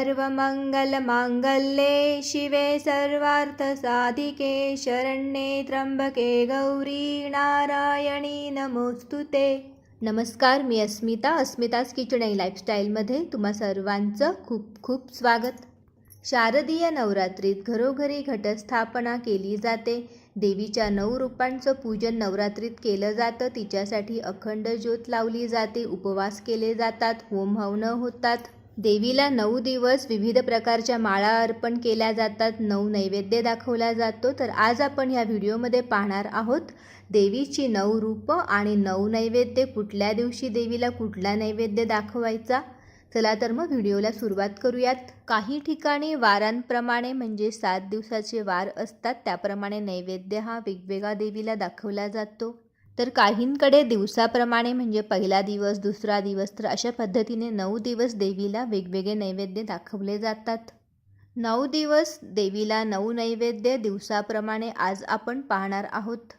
सर्वमङ्गलमाङ्गल्ये शिवे सर्वार्थसाधिके शरण्ये त्र्यंबके गौरी नारायणी नमोस्तु ते. नमस्कार मी अस्मिता अस्मिताज किचन लाईफस्टाईलमध्ये तुम्हा सर्वांचं खूप खूप स्वागत. शारदीय नवरात्रीत घरोघरी घटस्थापना केली जाते. देवीच्या नऊ रूपांचं पूजन नवरात्रीत केलं जातं. तिच्यासाठी अखंड ज्योत लावली जाते. उपवास केले जातात. होम हवनं होतात. देवीला नऊ दिवस विविध प्रकारच्या माळा अर्पण केल्या जातात नऊ नैवेद्य दाखवला जातो. तर आज आपण ह्या व्हिडिओमध्ये पाहणार आहोत देवीची नऊ रूपं आणि नऊ नैवेद्य. कुठल्या दिवशी देवीला कुठला नैवेद्य दाखवायचा? चला तर मग व्हिडिओला सुरुवात करूयात. काही ठिकाणी वारांप्रमाणे म्हणजे सात दिवसाचे वार असतात त्याप्रमाणे नैवेद्य हा वेगवेगळा देवीला दाखवला जातो. तर काहींकडे दिवसाप्रमाणे म्हणजे पहिला दिवस दुसरा दिवस तर अशा पद्धतीने नऊ दिवस देवीला वेगवेगळे नैवेद्य दाखवले जातात. नऊ दिवस देवीला नऊ नैवेद्य दिवसाप्रमाणे आज आपण पाहणार आहोत.